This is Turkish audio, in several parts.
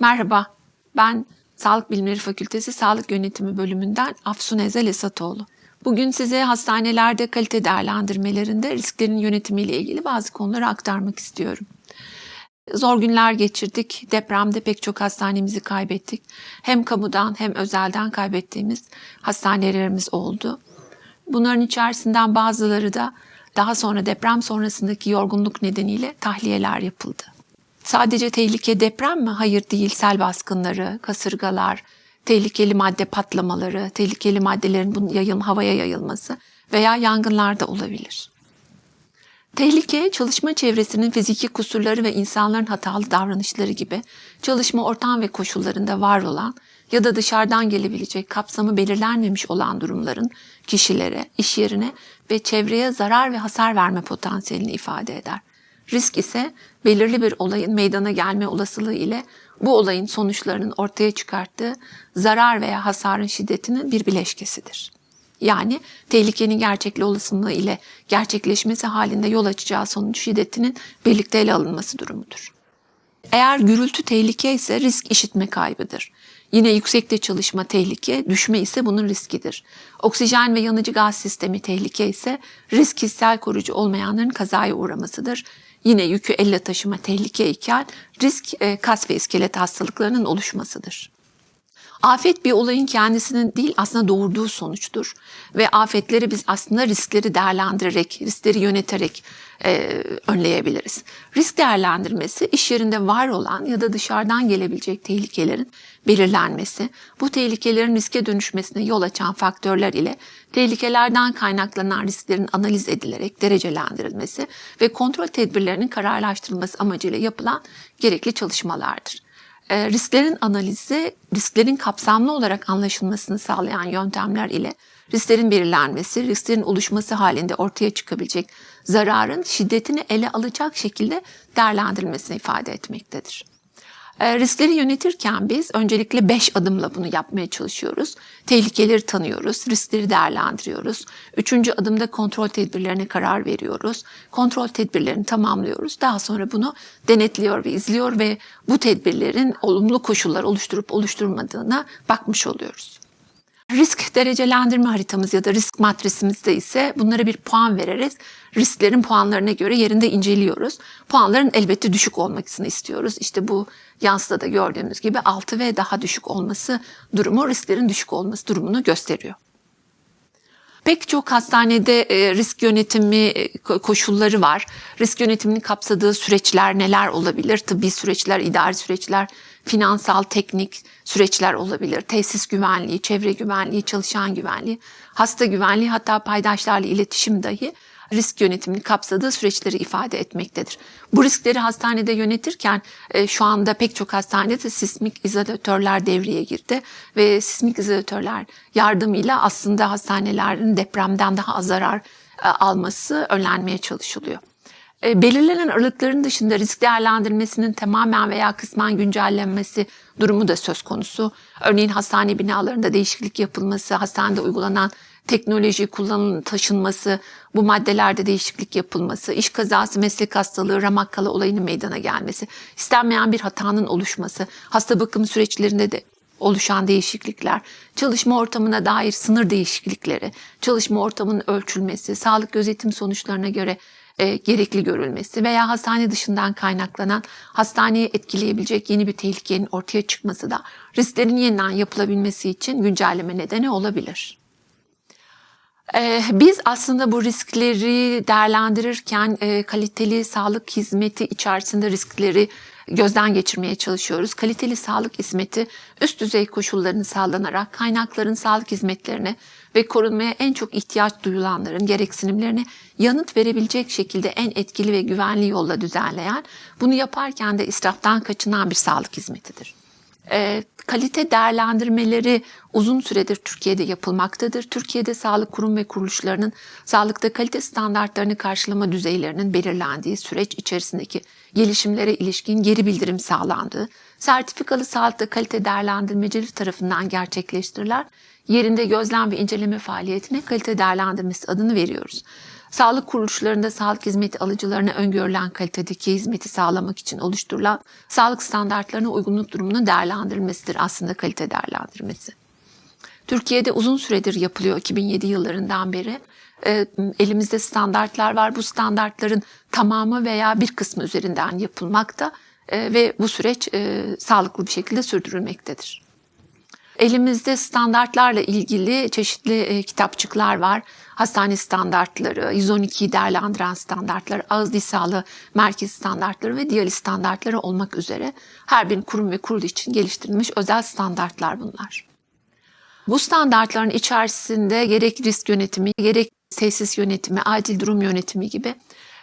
Merhaba, ben Sağlık Bilimleri Fakültesi Sağlık Yönetimi bölümünden Afsun Ezel Esatoğlu. Bugün size hastanelerde kalite değerlendirmelerinde risklerin yönetimiyle ilgili bazı konuları aktarmak istiyorum. Zor günler geçirdik. Depremde pek çok hastanemizi kaybettik. Hem kamudan hem özelden kaybettiğimiz hastanelerimiz oldu. Bunların içerisinden bazıları da daha sonra deprem sonrasındaki yorgunluk nedeniyle tahliyeler yapıldı. Sadece tehlike deprem mi? Hayır değil. Sel baskınları, kasırgalar, tehlikeli madde patlamaları, tehlikeli maddelerin bunun yayılma, havaya yayılması veya yangınlar da olabilir. Tehlike, çalışma çevresinin fiziki kusurları ve insanların hatalı davranışları gibi çalışma ortam ve koşullarında var olan ya da dışarıdan gelebilecek kapsamı belirlenmemiş olan durumların kişilere, iş yerine ve çevreye zarar ve hasar verme potansiyelini ifade eder. Risk ise belirli bir olayın meydana gelme olasılığı ile bu olayın sonuçlarının ortaya çıkarttığı zarar veya hasarın şiddetinin bir bileşkesidir. Yani tehlikenin gerçekli olasılığı ile gerçekleşmesi halinde yol açacağı sonuç şiddetinin birlikte ele alınması durumudur. Eğer gürültü tehlike ise risk işitme kaybıdır. Yine yüksekte çalışma tehlike, düşme ise bunun riskidir. Oksijen ve yanıcı gaz sistemi tehlike ise risk hissel koruyucu olmayanların kazaya uğramasıdır. Yine yükü elle taşıma tehlike iken risk e, kas ve iskelet hastalıklarının oluşmasıdır. Afet bir olayın kendisinin değil aslında doğurduğu sonuçtur. Ve afetleri biz aslında riskleri değerlendirerek, riskleri yöneterek e, önleyebiliriz. Risk değerlendirmesi iş yerinde var olan ya da dışarıdan gelebilecek tehlikelerin belirlenmesi, bu tehlikelerin riske dönüşmesine yol açan faktörler ile tehlikelerden kaynaklanan risklerin analiz edilerek derecelendirilmesi ve kontrol tedbirlerinin kararlaştırılması amacıyla yapılan gerekli çalışmalardır. E, risklerin analizi, risklerin kapsamlı olarak anlaşılmasını sağlayan yöntemler ile risklerin belirlenmesi, risklerin oluşması halinde ortaya çıkabilecek zararın şiddetini ele alacak şekilde değerlendirilmesini ifade etmektedir. E, riskleri yönetirken biz öncelikle 5 adımla bunu yapmaya çalışıyoruz. Tehlikeleri tanıyoruz, riskleri değerlendiriyoruz. Üçüncü adımda kontrol tedbirlerine karar veriyoruz. Kontrol tedbirlerini tamamlıyoruz. Daha sonra bunu denetliyor ve izliyor ve bu tedbirlerin olumlu koşullar oluşturup oluşturmadığına bakmış oluyoruz. Risk derecelendirme haritamız ya da risk matrisimizde ise bunlara bir puan vereriz. Risklerin puanlarına göre yerinde inceliyoruz. Puanların elbette düşük olmasını istiyoruz. İşte bu yansıda da gördüğümüz gibi 6 ve daha düşük olması durumu risklerin düşük olması durumunu gösteriyor. Pek çok hastanede e, risk yönetimi e, koşulları var. Risk yönetimini kapsadığı süreçler neler olabilir? Tıbbi süreçler, idari süreçler, finansal, teknik süreçler olabilir. Tesis güvenliği, çevre güvenliği, çalışan güvenliği, hasta güvenliği hatta paydaşlarla iletişim dahi risk yönetimini kapsadığı süreçleri ifade etmektedir. Bu riskleri hastanede yönetirken e, şu anda pek çok hastanede sismik izolatörler devreye girdi ve sismik izolatörler yardımıyla aslında hastanelerin depremden daha az zarar e, alması önlenmeye çalışılıyor. E, belirlenen aralıkların dışında risk değerlendirmesinin tamamen veya kısmen güncellenmesi durumu da söz konusu. Örneğin hastane binalarında değişiklik yapılması, hastanede uygulanan teknoloji kullanım taşınması, bu maddelerde değişiklik yapılması, iş kazası, meslek hastalığı, ramakkala olayının meydana gelmesi, istenmeyen bir hatanın oluşması, hasta bakım süreçlerinde de oluşan değişiklikler, çalışma ortamına dair sınır değişiklikleri, çalışma ortamının ölçülmesi, sağlık gözetim sonuçlarına göre e, gerekli görülmesi veya hastane dışından kaynaklanan hastaneyi etkileyebilecek yeni bir tehlikenin ortaya çıkması da risklerin yeniden yapılabilmesi için güncelleme nedeni olabilir. Ee, biz aslında bu riskleri değerlendirirken e, kaliteli sağlık hizmeti içerisinde riskleri gözden geçirmeye çalışıyoruz. Kaliteli sağlık hizmeti üst düzey koşullarını sağlanarak kaynakların sağlık hizmetlerine ve korunmaya en çok ihtiyaç duyulanların gereksinimlerine yanıt verebilecek şekilde en etkili ve güvenli yolla düzenleyen, bunu yaparken de israftan kaçınan bir sağlık hizmetidir. E, kalite değerlendirmeleri uzun süredir Türkiye'de yapılmaktadır. Türkiye'de sağlık kurum ve kuruluşlarının sağlıkta kalite standartlarını karşılama düzeylerinin belirlendiği süreç içerisindeki gelişimlere ilişkin geri bildirim sağlandığı, sertifikalı sağlıkta kalite değerlendirmecileri tarafından gerçekleştirilen yerinde gözlem ve inceleme faaliyetine kalite değerlendirmesi adını veriyoruz. Sağlık kuruluşlarında sağlık hizmeti alıcılarına öngörülen kalitedeki hizmeti sağlamak için oluşturulan sağlık standartlarına uygunluk durumunun değerlendirilmesidir aslında kalite değerlendirmesi. Türkiye'de uzun süredir yapılıyor 2007 yıllarından beri. E, elimizde standartlar var. Bu standartların tamamı veya bir kısmı üzerinden yapılmakta e, ve bu süreç e, sağlıklı bir şekilde sürdürülmektedir. Elimizde standartlarla ilgili çeşitli e, kitapçıklar var. Hastane standartları, 112'yi değerlendiren standartlar, ağız diş sağlığı merkez standartları ve diyaliz standartları olmak üzere her bir kurum ve kurulu için geliştirilmiş özel standartlar bunlar. Bu standartların içerisinde gerek risk yönetimi, gerek tesis yönetimi, acil durum yönetimi gibi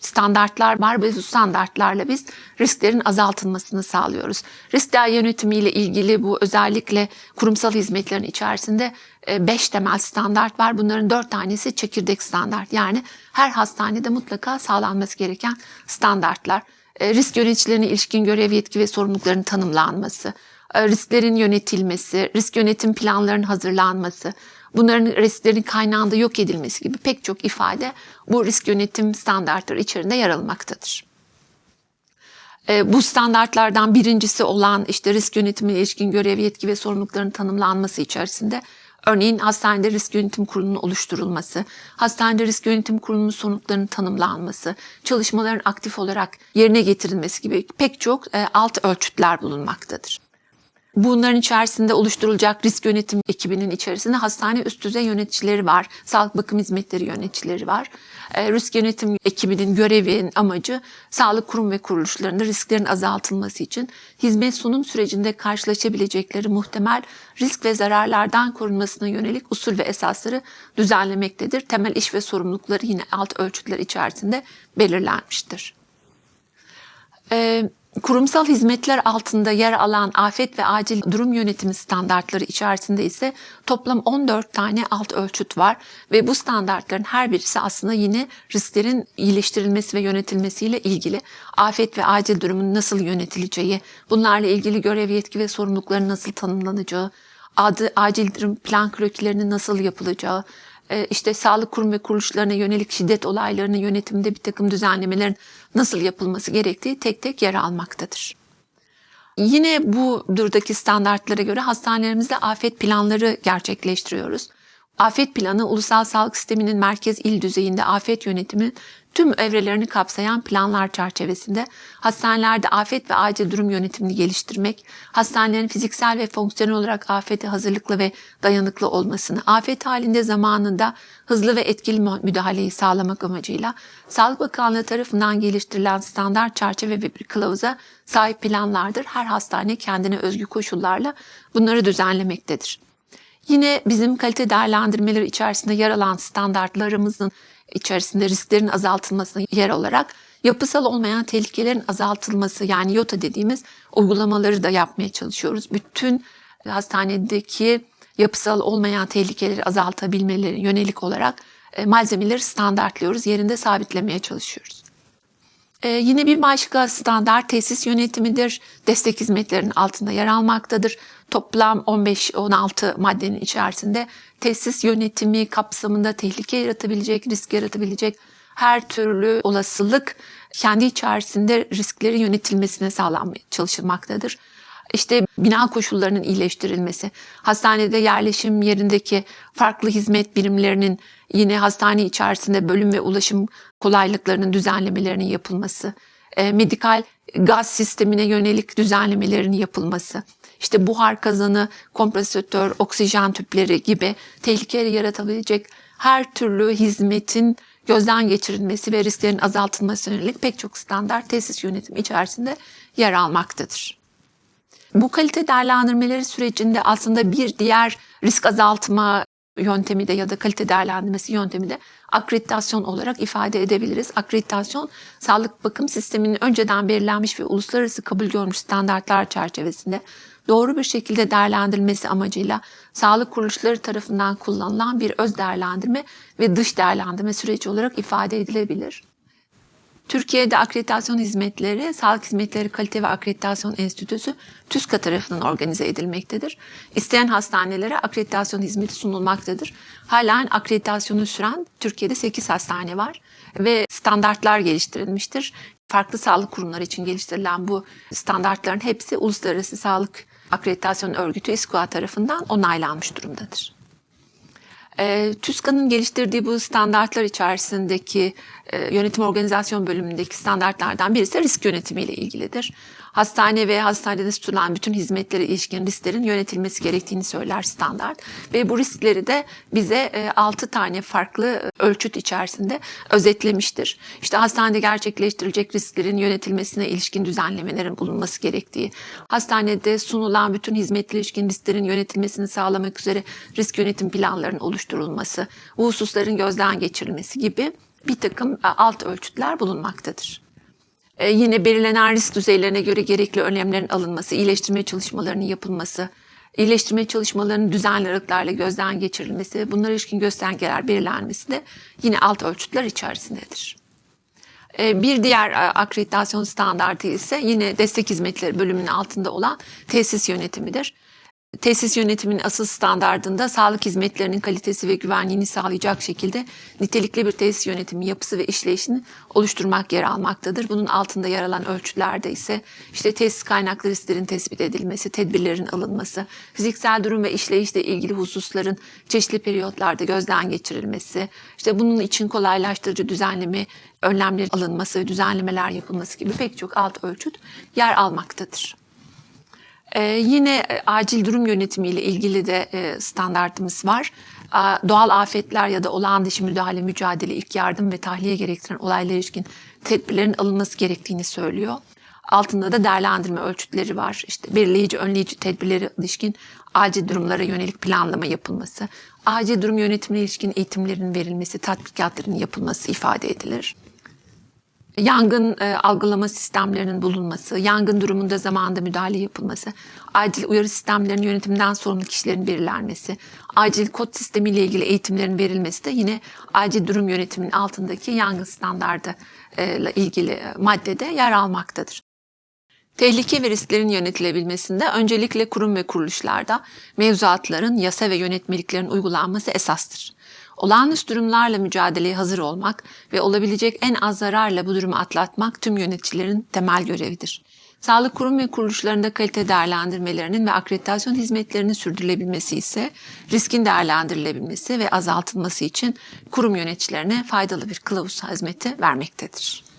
standartlar var ve bu standartlarla biz risklerin azaltılmasını sağlıyoruz. Riskler yönetimiyle ilgili bu özellikle kurumsal hizmetlerin içerisinde 5 temel standart var. Bunların 4 tanesi çekirdek standart. Yani her hastanede mutlaka sağlanması gereken standartlar. E, risk yöneticilerine ilişkin görev, yetki ve sorumlulukların tanımlanması, e, risklerin yönetilmesi, risk yönetim planlarının hazırlanması, bunların risklerin kaynağında yok edilmesi gibi pek çok ifade bu risk yönetim standartları içerisinde yer almaktadır. E, bu standartlardan birincisi olan işte risk yönetimi ilişkin görev, yetki ve sorumlulukların tanımlanması içerisinde Örneğin hastanede risk yönetim kurulunun oluşturulması, hastanede risk yönetim kurulunun sonuçlarının tanımlanması, çalışmaların aktif olarak yerine getirilmesi gibi pek çok e, alt ölçütler bulunmaktadır. Bunların içerisinde oluşturulacak risk yönetim ekibinin içerisinde hastane üst düzey yöneticileri var, sağlık bakım hizmetleri yöneticileri var. E, risk yönetim ekibinin görevi, amacı sağlık kurum ve kuruluşlarında risklerin azaltılması için hizmet sunum sürecinde karşılaşabilecekleri muhtemel risk ve zararlardan korunmasına yönelik usul ve esasları düzenlemektedir. Temel iş ve sorumlulukları yine alt ölçütler içerisinde belirlenmiştir. Ee, Kurumsal hizmetler altında yer alan afet ve acil durum yönetimi standartları içerisinde ise toplam 14 tane alt ölçüt var ve bu standartların her birisi aslında yine risklerin iyileştirilmesi ve yönetilmesiyle ilgili. Afet ve acil durumun nasıl yönetileceği, bunlarla ilgili görev yetki ve sorumlulukların nasıl tanımlanacağı, adı, acil durum plan krokilerinin nasıl yapılacağı, işte sağlık kurum ve kuruluşlarına yönelik şiddet olaylarının yönetiminde bir takım düzenlemelerin nasıl yapılması gerektiği tek tek yer almaktadır. Yine bu durdaki standartlara göre hastanelerimizde afet planları gerçekleştiriyoruz. Afet planı ulusal sağlık sisteminin merkez il düzeyinde afet yönetimi tüm evrelerini kapsayan planlar çerçevesinde hastanelerde afet ve acil durum yönetimini geliştirmek, hastanelerin fiziksel ve fonksiyonel olarak afete hazırlıklı ve dayanıklı olmasını, afet halinde zamanında hızlı ve etkili müdahaleyi sağlamak amacıyla Sağlık Bakanlığı tarafından geliştirilen standart çerçeve ve bir kılavuza sahip planlardır. Her hastane kendine özgü koşullarla bunları düzenlemektedir. Yine bizim kalite değerlendirmeleri içerisinde yer alan standartlarımızın içerisinde risklerin azaltılmasına yer olarak yapısal olmayan tehlikelerin azaltılması yani YOTA dediğimiz uygulamaları da yapmaya çalışıyoruz. Bütün hastanedeki yapısal olmayan tehlikeleri azaltabilmeleri yönelik olarak e, malzemeleri standartlıyoruz, yerinde sabitlemeye çalışıyoruz. Ee, yine bir başka standart tesis yönetimidir. Destek hizmetlerinin altında yer almaktadır. Toplam 15-16 maddenin içerisinde tesis yönetimi kapsamında tehlike yaratabilecek, risk yaratabilecek her türlü olasılık kendi içerisinde riskleri yönetilmesine sağlanmaya çalışılmaktadır. İşte bina koşullarının iyileştirilmesi, hastanede yerleşim yerindeki farklı hizmet birimlerinin yine hastane içerisinde bölüm ve ulaşım kolaylıklarının düzenlemelerinin yapılması, e, medikal gaz sistemine yönelik düzenlemelerin yapılması, işte buhar kazanı, kompresatör, oksijen tüpleri gibi tehlikeleri yaratabilecek her türlü hizmetin gözden geçirilmesi ve risklerin azaltılması yönelik pek çok standart tesis yönetimi içerisinde yer almaktadır. Bu kalite değerlendirmeleri sürecinde aslında bir diğer risk azaltma yöntemi de ya da kalite değerlendirmesi yöntemi de akreditasyon olarak ifade edebiliriz. Akreditasyon sağlık bakım sisteminin önceden belirlenmiş ve uluslararası kabul görmüş standartlar çerçevesinde doğru bir şekilde değerlendirilmesi amacıyla sağlık kuruluşları tarafından kullanılan bir öz değerlendirme ve dış değerlendirme süreci olarak ifade edilebilir. Türkiye'de akreditasyon hizmetleri, Sağlık Hizmetleri Kalite ve Akreditasyon Enstitüsü TÜSKA tarafından organize edilmektedir. İsteyen hastanelere akreditasyon hizmeti sunulmaktadır. Halen akreditasyonu süren Türkiye'de 8 hastane var ve standartlar geliştirilmiştir. Farklı sağlık kurumları için geliştirilen bu standartların hepsi Uluslararası Sağlık Akreditasyon Örgütü İSKUA tarafından onaylanmış durumdadır. E, TÜSKA'nın geliştirdiği bu standartlar içerisindeki e, yönetim organizasyon bölümündeki standartlardan birisi risk yönetimi ile ilgilidir. Hastane ve hastanede sunulan bütün hizmetlere ilişkin risklerin yönetilmesi gerektiğini söyler standart. Ve bu riskleri de bize e, 6 tane farklı ölçüt içerisinde özetlemiştir. İşte hastanede gerçekleştirilecek risklerin yönetilmesine ilişkin düzenlemelerin bulunması gerektiği, hastanede sunulan bütün hizmetle ilişkin risklerin yönetilmesini sağlamak üzere risk yönetim planlarının oluşturulması, bu hususların gözden geçirilmesi gibi bir takım e, alt ölçütler bulunmaktadır. E, yine belirlenen risk düzeylerine göre gerekli önlemlerin alınması, iyileştirme çalışmalarının yapılması, iyileştirme çalışmalarının düzenli aralıklarla gözden geçirilmesi, bunlara ilişkin göstergeler belirlenmesi de yine alt ölçütler içerisindedir. E, Bir diğer e, akreditasyon standartı ise yine destek hizmetleri bölümünün altında olan tesis yönetimidir. Tesis yönetiminin asıl standardında sağlık hizmetlerinin kalitesi ve güvenliğini sağlayacak şekilde nitelikli bir tesis yönetimi yapısı ve işleyişini oluşturmak yer almaktadır. Bunun altında yer alan ölçütlerde ise işte tesis kaynaklı risklerin tespit edilmesi, tedbirlerin alınması, fiziksel durum ve işleyişle ilgili hususların çeşitli periyotlarda gözden geçirilmesi, işte bunun için kolaylaştırıcı düzenleme önlemlerin alınması ve düzenlemeler yapılması gibi pek çok alt ölçüt yer almaktadır. Ee, yine e, acil durum yönetimi ile ilgili de e, standartımız var. A, doğal afetler ya da olağan dışı müdahale, mücadele, ilk yardım ve tahliye gerektiren olaylara ilişkin tedbirlerin alınması gerektiğini söylüyor. Altında da değerlendirme ölçütleri var. İşte belirleyici, önleyici tedbirlere ilişkin acil durumlara yönelik planlama yapılması, acil durum yönetimine ilişkin eğitimlerin verilmesi, tatbikatların yapılması ifade edilir yangın e, algılama sistemlerinin bulunması, yangın durumunda zamanında müdahale yapılması, acil uyarı sistemlerinin yönetiminden sorumlu kişilerin belirlenmesi, acil kod sistemiyle ilgili eğitimlerin verilmesi de yine acil durum yönetiminin altındaki yangın standardı e, ile ilgili maddede yer almaktadır. Tehlike ve risklerin yönetilebilmesinde öncelikle kurum ve kuruluşlarda mevzuatların, yasa ve yönetmeliklerin uygulanması esastır. Olağanüstü durumlarla mücadeleye hazır olmak ve olabilecek en az zararla bu durumu atlatmak tüm yöneticilerin temel görevidir. Sağlık kurum ve kuruluşlarında kalite değerlendirmelerinin ve akreditasyon hizmetlerinin sürdürülebilmesi ise riskin değerlendirilebilmesi ve azaltılması için kurum yöneticilerine faydalı bir kılavuz hizmeti vermektedir.